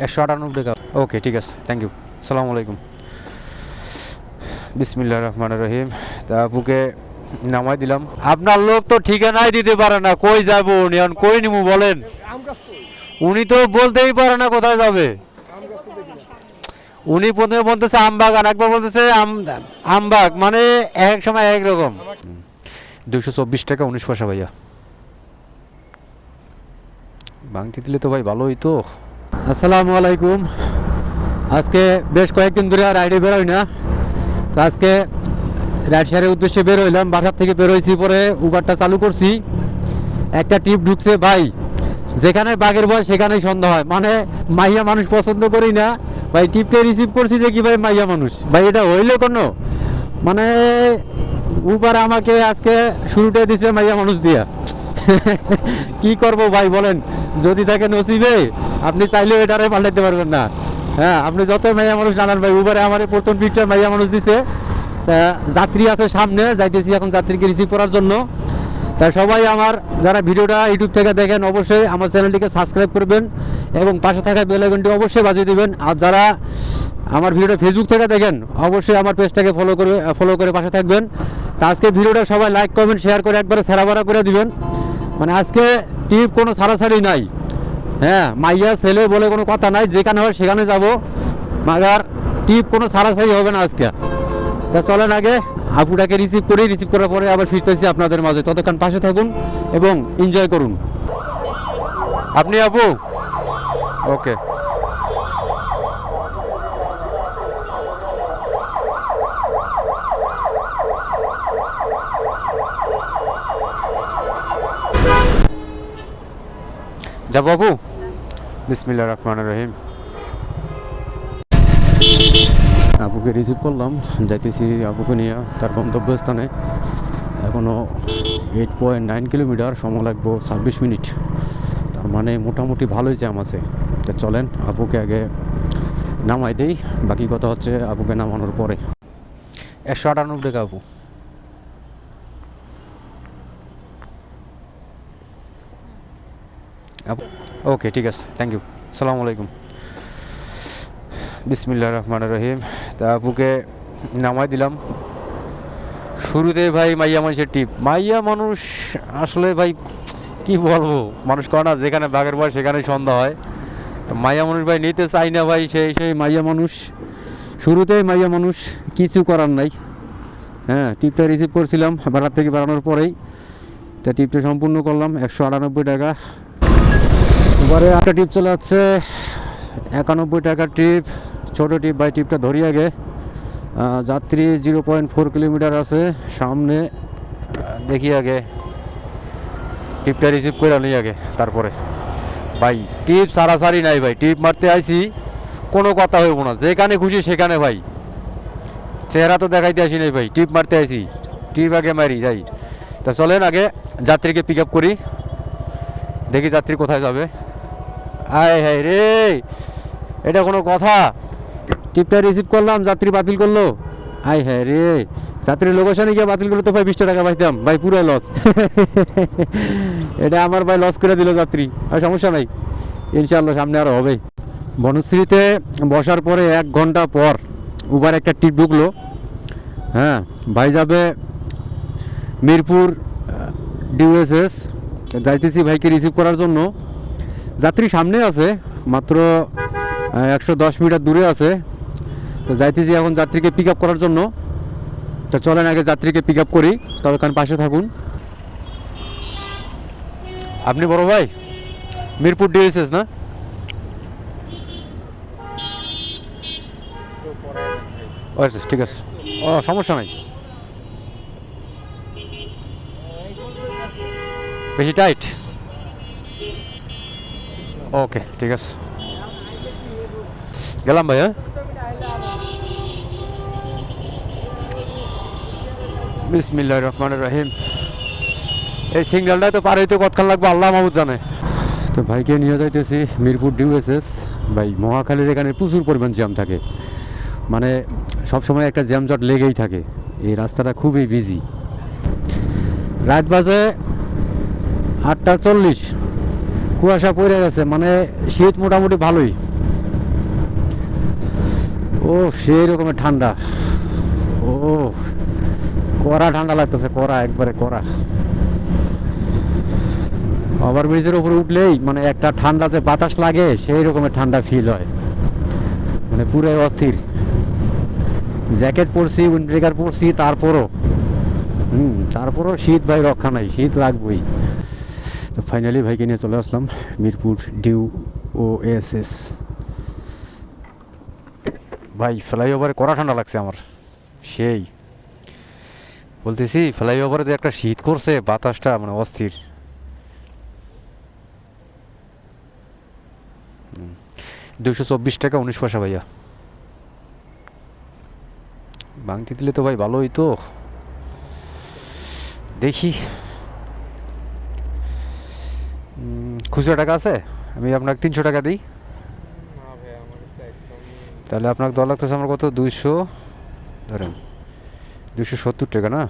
একশো আটানব্বই টাকা ওকে ঠিক আছে থ্যাংক ইউ সালামু আলাইকুম। বিসমিল্লাহ রহমান রহিম, তা আপুকে নামাই দিলাম। আপনার লোক তো ঠিকানাই দিতে পারে না, কই যাব উনি? এখন কই নিমু বলেন? উনি তো বলতেই পারে না কোথায় যাবে। উনি প্রথমে বলতেছে আমবাগ আর একবার বলতেছে আম- আমবাগ মানে এক সময় এক রকম। দুশো চব্বিশ টাকা উনিশ পয়সা ভাইয়া। ভাঙতে দিলে তো ভাই ভালো হইতো আসসালামু আলাইকুম। আজকে বেশ কয়েকদিন ধরে রাইডে বেরোই না। তো আজকে রাইড শেয়ারের উদ্দেশ্যে বের হইলাম, বাসার থেকে বের হয়েছি পরে উবারটা চালু করছি। একটা টিপ ঢুকছে, ভাই, যেখানে বাঘের বয় সেখানেই সন্ধ্যা হয়। মানে মাইয়া মানুষ পছন্দ করি না। ভাই, টিপটা রিসিভ করছি দেখি ভাই মাইয়া মানুষ। ভাই, এটা হইল কোনো? মানে উবার আমাকে আজকে শুরুটা দিছে মাইয়া মানুষ দিয়া। কি করব ভাই, বলেন। যদি থাকে নসিবে, আপনি চাইলেও এটারে পাল্টাইতে পারবেন না। হ্যাঁ আপনি যত মাইয়া মানুষ নানান ভাই, উবারে আমার প্রথম পিকটা মাইয়া মানুষ দিছে। যাত্রী আছে সামনে, যাইতেছি এখন যাত্রীকে রিসিভ করার জন্য। তা সবাই আমার, যারা ভিডিওটা ইউটিউব থেকে দেখেন, অবশ্যই আমার চ্যানেলটিকে সাবস্ক্রাইব করবেন এবং পাশে থাকা বেল আইকনটি অবশ্যই বাজিয়ে দিবেন। আর যারা আমার ভিডিওটা ফেসবুক থেকে দেখেন, অবশ্যই আমার পেজটাকে ফলো করে ফলো করে পাশে থাকবেন। তা আজকে ভিডিওটা সবাই লাইক কমেন্ট শেয়ার করে একবারে সেরাবারা করে দিবেন। মানে আজকে টিপ কোনো সারাসারি নাই। হ্যাঁ মাইয়া, ছেলে বলে কোনো কথা নাই, যেখানে হয় সেখানে যাব। মাগার টিপ কোনো সারাসারি হবে না আজকে। তা চলেন আগে, আপুটাকে রিসিভ করি রিসিভ করার পরে আবার ফিরতেছি আপনাদের মাঝে। ততক্ষণ পাশে থাকুন এবং এনজয় করুন। আপনি আপু? ওকে যাব আপু বিসমিল্লা রহমান রহিম। আপুকে রিসিভ করলাম যাইতেছি আপুকে নিয়ে তার গন্তব্যস্থানে। এখনও এইট পয়েন্ট নাইন কিলোমিটার সময় লাগবো ছাব্বিশ মিনিট। তার মানে মোটামুটি ভালোই জ্যাম আছে তা চলেন আপুকে আগে নামাই দেই। বাকি কথা হচ্ছে আপুকে নামানোর পরে। একশো আটানব্বই টাকা আপু ওকে ঠিক আছে থ্যাংক ইউ সালামু আলাইকুম। বিসমিল্লাহ রহমান রহিম। তা আপুকে নামাই দিলাম। শুরুতে ভাই মাইয়া মানুষের টিপ মাইয়া মানুষ আসলে ভাই, কি বলব? মানুষ করে না, যেখানে বাঘের বয় সেখানে সন্ধ্যা হয়। তো মাইয়া মানুষ ভাই নিতে চাই না ভাই, সেই সেই মাইয়া মানুষ। শুরুতেই মাইয়া মানুষ কিছু করার নাই। হ্যাঁ টিপটা রিসিভ করছিলাম বাড়ার থেকে বাড়ানোর পরেই। তা টিপটা সম্পূর্ণ করলাম, একশো আটানব্বই টাকা। এবারে একটা টিপ চলে যাচ্ছে একানব্বই টাকার ট্রিপ ছোটো টিপ বাই টিপটা ধরি আগে। যাত্রী জিরো পয়েন্ট ফোর কিলোমিটার আছে, সামনে দেখি আগে। টিপটা রিসিভ করে নিই আগে, তারপরে। ভাই, টিপ সারাসারি নাই ভাই, টিপ মারতে আইছি, কোনো কথা হইব না, যেখানে খুশি সেখানে ভাই। চেহারা তো দেখাইতে আসি নাই ভাই, টিপ মারতে আইছি, টিপ আগে মারি, যাই। তা চলেন আগে যাত্রীকে পিক আপ করি, দেখি যাত্রী কোথায় যাবে। আয় হায় রে। এটা কোনো কথা? টিপটা রিসিভ করলাম, যাত্রী বাতিল করল। আয় হ্যাঁ রে। যাত্রীর লোকেশনে গিয়ে বাতিল করলে তো ভাই বিশ টাকা পাইতাম। ভাই পুরো লস এটা আমার ভাই লস করে দিল যাত্রী। আর সমস্যা নাই। ইনশাল্লাহ সামনে আরও হবে। বনশ্রীতে বসার পরে এক ঘণ্টা পর উবার একটা টিপ ঢুকলো। হ্যাঁ ভাই যাবে মিরপুর ডিউএসএস যাইতেছি ভাইকে রিসিভ করার জন্য। যাত্রী সামনে আছে, মাত্র একশো দশ মিটার দূরে আছে। তো যাইতেছি এখন যাত্রীকে পিক আপ করার জন্য। তো চলেন আগে যাত্রীকে পিক আপ করি, ততক্ষণ পাশে থাকুন। আপনি বড় ভাই, মিরপুর ডিএসএস না? আচ্ছা ঠিক আছে। ও, সমস্যা নাই। বেশি টাইট ওকে, ঠিক আছে। গেলাম ভাই হ্যাঁ? বিসমিল্লাহ রহমান রহিম। এই সিঙ্গেলটা তো পার হইতে কতক্ষণ লাগবে, আল্লাহ মাহমুদ জানে। তো ভাইকে নিয়ে যাইতেছি মিরপুর ডিউএসএস। ভাই, মহাখালীর এখানে প্রচুর পরিমাণ জ্যাম থাকে। মানে সব সময় একটা জ্যাম জট লেগেই থাকে। এই রাস্তাটা খুবই বিজি রাত বাজে আটটা চল্লিশ। কুয়াশা পড়ে গেছে মানে শীত মোটামুটি ভালোই। ও সেই রকমের ঠান্ডা। ও কড়া ঠান্ডা লাগতেছে, কড়া, একবারে কড়া। ওভার ব্রিজের উপরে উঠলেই মানে একটা ঠান্ডা যে বাতাস লাগে, সেই রকমের ঠান্ডা ফিল হয়। মানে পুরো অস্থির। জ্যাকেট পরছি উইন্ডব্রেকার পরছি, তারপরও, হুম, তারপরও শীত ভাই রক্ষা নাই, শীত লাগবেই। তো ফাইনালি ভাইকে নিয়ে চলে আসলাম, Mirpur D O H S ভাই, ফ্লাইওভারে কড়া ঠান্ডা লাগছে আমার। সেই। বলতেছি, ফ্লাইওভারে যে একটা শীত করছে, বাতাসটা মানে অস্থির। দুশো চব্বিশ টাকা উনিশ পয়সা ভাইয়া। ভাঙতি দিলে তো ভাই ভালোই তো। দেখি। খুচরো টাকা আছে? আমি আপনাকে তিনশো টাকা দিই। তাহলে আপনাকে দেওয়া লাগতেছে আমার কত? দুইশো ধরেন দুশো সত্তর টাকা না?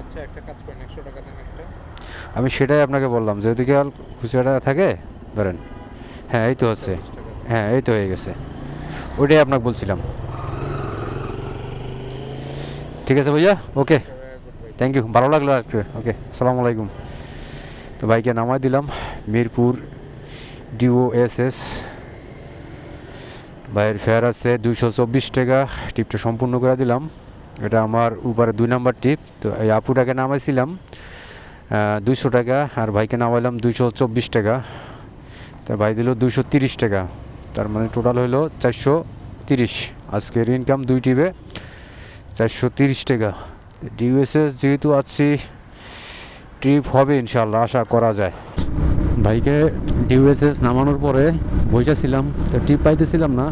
আচ্ছা একটা কাজ করেন একশো টাকা দেন একটা। আমি সেটাই আপনাকে বললাম যেহেতু কি আর খুচরো টাকা থাকে ধরেন হ্যাঁ এই তো হচ্ছে। হ্যাঁ এই তো হয়ে গেছে। ওইটাই আপনাকে বলছিলাম। ঠিক আছে ভাইয়া ওকে। থ্যাংক ইউ ভালো লাগল আর একটু ওকে আসসালামু আলাইকুম। তো বাইকে নামাই দিলাম। Mirpur D O H S ভাইয়ের ফেয়ার আছে দুইশো চব্বিশ টাকা। টিপটা সম্পূর্ণ করে দিলাম। এটা আমার উপরে দুই নাম্বার টিপ তো এই আপুটাকে নামাইছিলাম দুইশো টাকা আর ভাইকে নামাইলাম দুইশো চব্বিশ টাকা। তো ভাই দিল দুইশো তিরিশ টাকা। তার মানে টোটাল হলো চারশো তিরিশ। আজকের ইনকাম দুই টিপে চারশো তিরিশ টাকা। ডিউএসএস যেহেতু আছি ট্রিপ হবে ইনশাল্লাহ আশা করা যায়। ভাইকে ডিউএসএস নামানোর পরে বসেছিলাম, তো ট্রিপ পাইতেছিলাম না।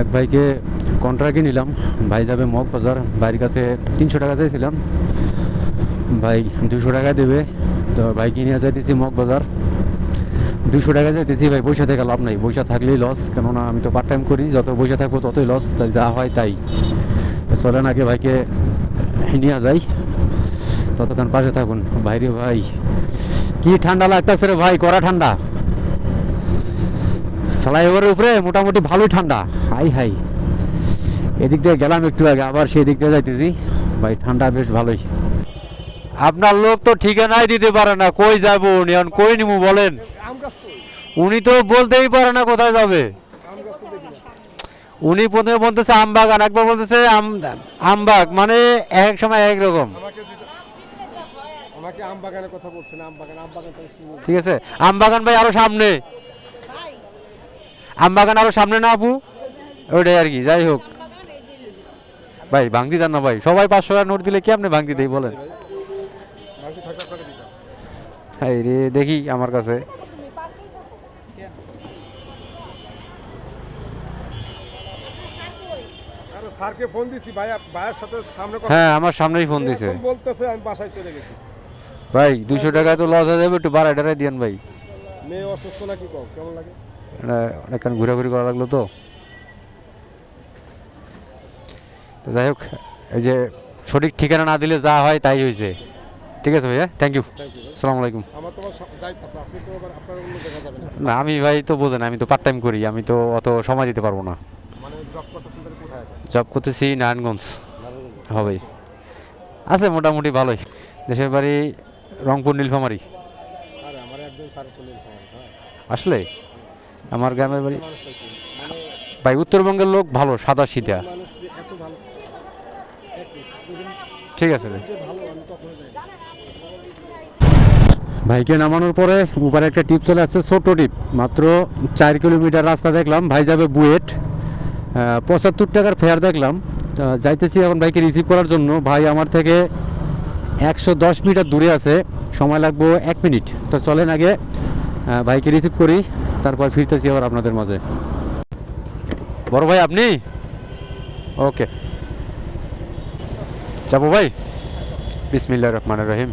এক ভাইকে কন্ট্রাক্টে নিলাম। ভাই যাবে মগ বাজার, ভাইয়ের কাছে তিনশো টাকা চাইছিলাম। ভাই দুশো টাকা দেবে, তো ভাই কিনে যাইতেছি মগ বাজার। দুশো টাকা যাইতেছি ভাই পয়সা থেকে লাভ নাই। পয়সা থাকলেই লস কেননা আমি তো পার্ট টাইম করি, যত পয়সা থাকব ততই লস তাই যা হয় তাই। চলেন আগে ভাইকে নিয়ে যাই। ততক্ষণ পাশে থাকুন। ভাইরে ভাই, কি ঠান্ডা লাগতেছে রে ভাই, কড়া ঠান্ডা। ফ্লাইওভারের উপরে মোটামুটি ভালোই ঠান্ডা। Hi hi. এদিক দিয়ে গেলাম একটু আগে, আবার সেই দিক দিয়ে যাইতেছি। ভাই, ঠান্ডা বেশ ভালোই। আপনার লোক তো ঠিকানাই দিতে পারে না। কই যাব উনি এখন কই নিমু বলেন? উনি তো বলতেই পারে না কোথায় যাবে। উনি প্রথমে বলতেছে আমবাগান একবার বলতেছে আম আমবাগ মানে এক সময় এক রকম ঠিক আছে? আমবাগান ভাই আরও সামনে। আমবাগান আরও সামনে না আপু? ওইটাই আর কি যাই হোক। ভাই ভাঙতি দেন না ভাই। সবাই পাঁচশো টাকা নোট দিলে কেমনে ভাঙতি দেই বলেন? এই রে দেখি আমার কাছে। স্যারকে ফোন দিছি ভাই ভাইয়ের সাথে সামনে কথা হ্যাঁ আমার সামনেই ফোন দিছে। বলতেছে আমি বাসায় চলে গেছি। ভাই দুশো টাকা তো লস হয়ে যাবে একটু বাড়াই টাড়াই দিয়েন ভাই। মেয়ে অসুস্থ নাকি কম কেমন লাগে? অনেকক্ষণ ঘোরাঘুরি করা লাগল তো। যাই হোক এই যে সঠিক ঠিকানা না দিলে যা হয় তাই হয়েছে। ঠিক আছে ভাইয়া থ্যাংক ইউ আসসালামু আলাইকুম। না না আমি ভাই তো বোঝেন আমি তো পার্ট টাইম করি আমি তো অত সময় দিতে পারব না। মানে জব করতেছি নারায়ণগঞ্জ। হবে আছে মোটামুটি ভালোই। দেশের বাড়ি রংপুর নীলফামারি। আসলে? আমার গ্রামের বাড়ি মানে ভাই উত্তরবঙ্গের লোক ভালো সাদা এরকম ঠিক আছে ভাইকে নামানোর পরে উপরে একটা টিপ চলে আসছে ছোট্ট টিপ। মাত্র চার কিলোমিটার রাস্তা দেখলাম। ভাই যাবে বুয়েট। পঁচাত্তর টাকার ফেয়ার দেখলাম। যাইতেছি এখন ভাইকে রিসিভ করার জন্য। ভাই আমার থেকে একশো দশ মিটার দূরে আছে। সময় লাগবো এক মিনিট। তো চলেন আগে ভাইকে রিসিভ করি, তারপর ফিরতেছি আবার আপনাদের মাঝে। বড় ভাই, আপনি? ওকে যাব ভাই বিসমিল্লা রহমান রহিম।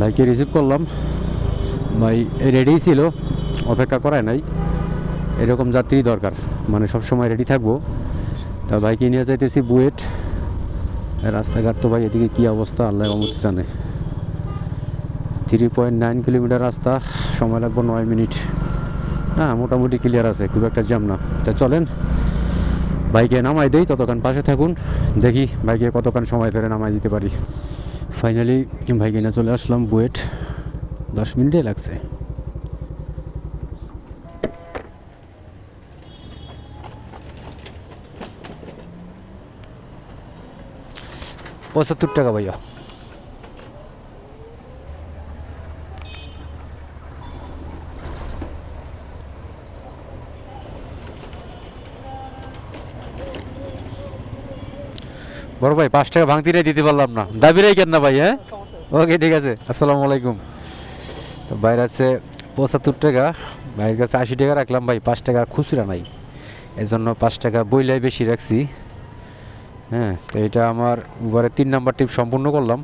ভাইকে রিসিভ করলাম। ভাই রেডি ছিল, অপেক্ষা করায় নাই। এরকম যাত্রী দরকার মানে সব সময় রেডি থাকব। তা ভাইকে নিয়ে যাইতেছি বুয়েট। রাস্তাঘাট তো ভাই, এদিকে কী অবস্থা, আল্লাহ মামুদ জানে। থ্রি পয়েন্ট নাইন কিলোমিটার রাস্তা, সময় লাগবে নয় মিনিট। হ্যাঁ মোটামুটি ক্লিয়ার আছে, খুব একটা জ্যাম না। তা চলেন বাইকে নামাই দেই, ততক্ষণ পাশে থাকুন। দেখি বাইকে কতক্ষণ সময় ধরে নামাই দিতে পারি। ফাইনালি বাইকে নিয়ে চলে আসলাম বুয়েট। দশ মিনিটে লাগছে। পঁচাত্তর টাকা ভাইয়া। বড় ভাই, পাঁচ টাকা ভাঙতিরে দিতে পারলাম না। দাবি রেখেন না ভাই হ্যাঁ? ওকে, ঠিক আছে। আসসালামু আলাইকুম। তো বাইরে আছে পঁচাত্তর টাকা ভাইয়ের কাছে আশি টাকা রাখলাম ভাই, পাঁচ টাকা খুচরা নাই। এই জন্য পাঁচ টাকা বইলাই বেশি রাখছি। হ্যাঁ তো এটা আমার উবারের তিন নাম্বার টিপ সম্পূর্ণ করলাম।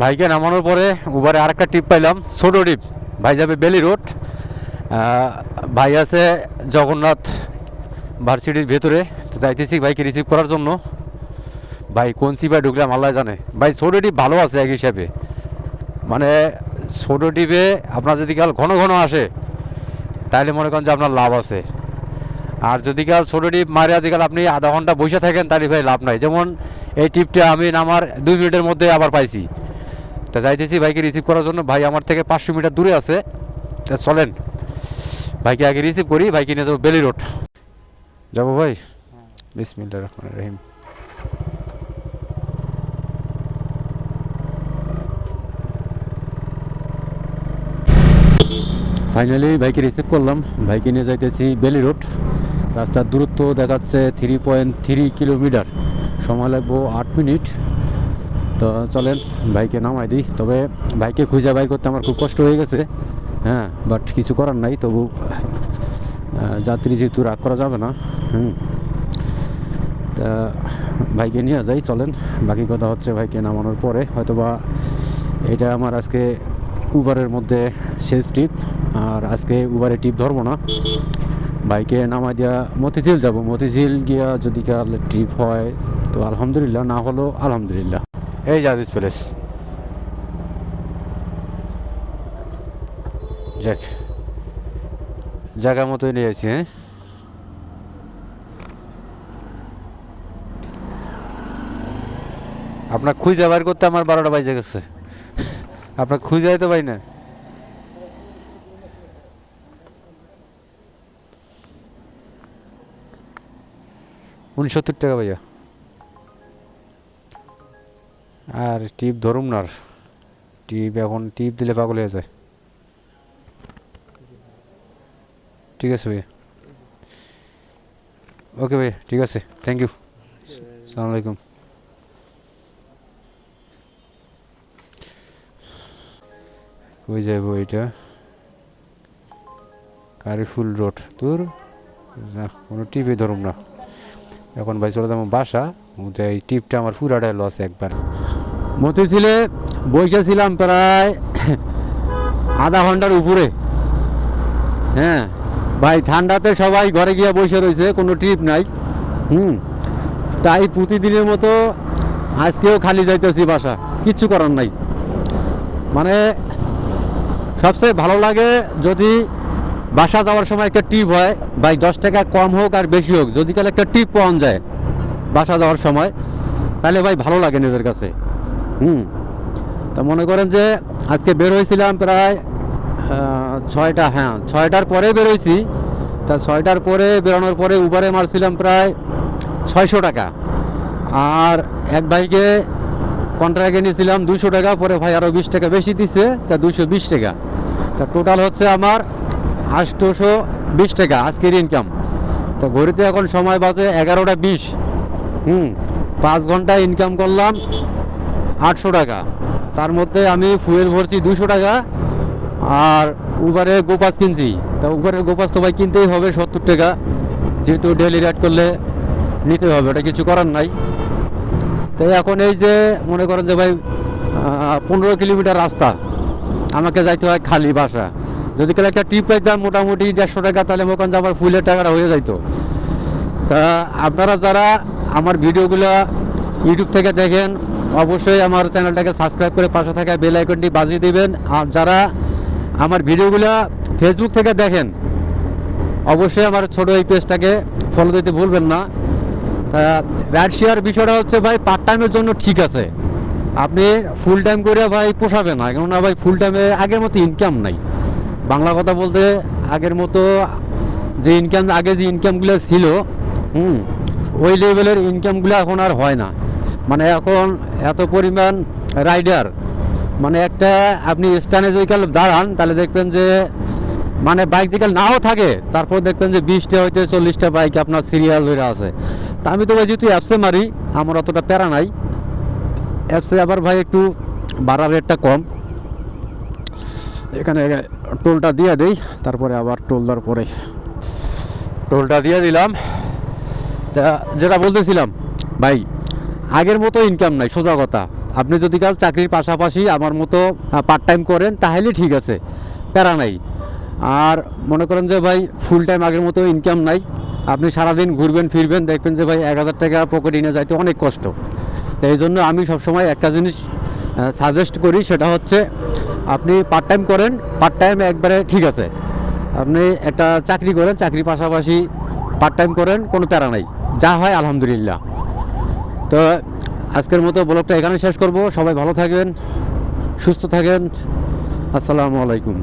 ভাইকে নামানোর পরে উবারে আরেকটা টিপ পাইলাম, ছোটো টিপ, ভাই যাবে বেলি রোড। ভাই আছে জগন্নাথ ভার্সিটির ভেতরে, তো যাইতেছি ভাইকে রিসিভ করার জন্য। ভাই, কোন সিপাই ঢুকলাম আল্লাহ জানে। ভাই, ছোটো টিপ ভালো আছে এক হিসাবে। মানে ছোটো টিপে আপনার যদি কাল ঘন ঘন আসে তাহলে মনে করেন যে আপনার লাভ আছে। আর যদি কাল ছোটো টিপ মারে যদি কাল আপনি আধা ঘণ্টা বসে থাকেন তাহলে ভাই লাভ নাই। যেমন এই টিপটা আমি আমার দুই মিনিটের মধ্যে আবার পাইছি। তা যাইতেছি ভাইকে রিসিভ করার জন্য। ভাই আমার থেকে পাঁচশো মিটার দূরে আছে। তা চলেন। ভাইকে আগে রিসিভ করি। ভাইকে নিয়ে যাব বেলি রোড। যাব ভাই? বিসমিল্লা রহমান রহিম। ফাইনালি বাইকে রিসিভ করলাম। বাইকে নিয়ে যাইতেছি বেলি রোড রাস্তার দূরত্ব দেখাচ্ছে থ্রি পয়েন্ট থ্রি কিলোমিটার সময় লাগবো আট মিনিট। তো চলেন, বাইকে নামাই দিই। তবে বাইকে খুঁজে বাই করতে আমার খুব কষ্ট হয়ে গেছে। হ্যাঁ বাট কিছু করার নাই। তবু যাত্রী যেহেতু রাগ করা যাবে না, হুম। তা বাইকে নিয়ে যাই, চলেন। বাকি কথা হচ্ছে বাইকে নামানোর পরে। হয়তোবা এটা আমার আজকে উবারের মধ্যে শেষ ট্রিপ। আর আজকে উবারে টিপ ধরবো না। বাইকে নামাই দিয়া মতিঝিল যাব। মতিঝিল গিয়া যদি কাল ট্রিপ হয়, তো আলহামদুলিল্লাহ, না হলো আলহামদুলিল্লাহ। এই জাদিস প্যালেস। যাক জায়গা মতোই নিয়ে আছি হ্যাঁ? আপনার খুঁজে বার করতে আমার বারোটা বাজে গেছে। আপনার খুঁজে তো পাই না। উনসত্তর টাকা ভাইয়া। আর টিপ ধরুম না আর। টিপ এখন, টিপ দিলে পাগল হয়ে যায়। ঠিক আছে ভাইয়া। ওকে ভাইয়া, ঠিক আছে। থ্যাংক ইউ সালাম কই যাব এটা কারিফুল রোড তোর। না, কোনো টিপে ধরুম না। এখন ভাই চলে যাব বাসা। এই টিপটা আমার পুরাটাই লস একবার। মতিঝিলে বসেছিলাম প্রায় আধা ঘণ্টার উপরে। হ্যাঁ ভাই ঠান্ডাতে সবাই ঘরে গিয়ে বসে রয়েছে কোনো ট্রিপ নাই। হুম, তাই প্রতিদিনের মতো আজকেও খালি যাইতেছি বাসা, কিচ্ছু করার নাই। মানে সবচেয়ে ভালো লাগে যদি বাসা যাওয়ার সময় একটা টিপ হয়, ভাই দশ টাকা কম হোক আর বেশি হোক, যদি কালে একটা টিপ পাওয়া যায় বাসা যাওয়ার সময়, তাহলে ভাই ভালো লাগে নিজের কাছে। হুম। তা মনে করেন যে আজকে বের হয়েছিলাম প্রায় ছয়টা হ্যাঁ ছয়টার পরে বেরোইছি তা ছয়টার পরে বেরোনোর পরে উবারে মারছিলাম প্রায় ছয়শো টাকা। আর এক ভাইকে কন্ট্রাক্টে নিয়েছিলাম দুশো টাকা, পরে ভাই আরও বিশ টাকা বেশি দিছে, তা দুশো বিশ টাকা। তা টোটাল হচ্ছে আমার আটশোশো বিশ টাকা আজকের ইনকাম তো ঘড়িতে এখন সময় বাজে এগারোটা বিশ। হুম, পাঁচ ঘণ্টা ইনকাম করলাম আটশো টাকা। তার মধ্যে আমি ফুয়েল ভরছি দুশো টাকা, আর উবারে গোপাস কিনছি। তা উবারে গোপাস তো ভাই কিনতেই হবে সত্তর টাকা। যেহেতু ডেলি রেট করলে নিতে হবে, ওটা কিছু করার নাই। তো এখন এই যে মনে করেন যে ভাই পনেরো কিলোমিটার রাস্তা, আমাকে যাইতে হয় খালি বাসা। যদি কেউ একটা ট্রিপ পাইতাম মোটামুটি দেড়শো টাকা, তাহলে যে আমার ফুলের টাকাটা হয়ে যাইতো। তা আপনারা যারা আমার ভিডিওগুলো ইউটিউব থেকে দেখেন, অবশ্যই আমার চ্যানেলটাকে সাবস্ক্রাইব করে পাশে থাকা বেল আইকনটি বাজিয়ে দিবেন। আর যারা আমার ভিডিওগুলো ফেসবুক থেকে দেখেন, অবশ্যই আমার ছোট এই পেজটাকে ফলো দিতে ভুলবেন না। রাইড শেয়ার বিষয়টা হচ্ছে ভাই পার্ট টাইমের জন্য ঠিক আছে। আপনি ফুল টাইম করে ভাই পোষাবে না, কেননা ভাই ফুল টাইমে আগের মতো ইনকাম নাই। বাংলা কথা বলতে আগের মতো যে ইনকাম আগে যে ইনকামগুলো ছিল, হুম, ওই লেভেলের ইনকামগুলো এখন আর হয় না। মানে এখন এত পরিমাণ রাইডার মানে একটা আপনি স্ট্যান্ডে যদি কাল দাঁড়ান, তাহলে দেখবেন যে মানে বাইক দিকে নাও থাকে, তারপর দেখবেন যে বিশটা হইতে চল্লিশটা বাইক আপনার সিরিয়াল ধরে আছে। আমি তো ভাই যেহেতু অ্যাপসে মারি, আমার অতটা প্যারা নাই। অ্যাপসে আবার ভাই একটু ভাড়া রেটটা কম। এখানে টোলটা দিয়ে দেই, তারপরে আবার টোল দেওয়ার পরে টোলটা দিয়ে দিলাম। যেটা বলতেছিলাম, ভাই, আগের মতো ইনকাম নাই, সোজা কথা। আপনি যদি কাজ চাকরির পাশাপাশি আমার মতো পার্ট টাইম করেন, তাহলে ঠিক আছে, প্যারা নাই। আর মনে করেন যে ভাই ফুল টাইম আগের মতো ইনকাম নাই। আপনি সারাদিন ঘুরবেন, ফিরবেন, দেখবেন যে ভাই এক হাজার টাকা পকেটে নিয়ে যাইতে অনেক কষ্ট। তো এই জন্য আমি সবসময় একটা জিনিস সাজেস্ট করি, সেটা হচ্ছে আপনি পার্ট টাইম করেন পার্ট টাইম একবারে ঠিক আছে। আপনি একটা চাকরি করেন, চাকরির পাশাপাশি পার্ট টাইম করেন, কোনো প্যারা নাই। যা হয় আলহামদুলিল্লাহ। তো আজকের মতো ব্লগটা এখানে শেষ করব। সবাই ভালো থাকবেন সুস্থ থাকেন। আসসালামু আলাইকুম।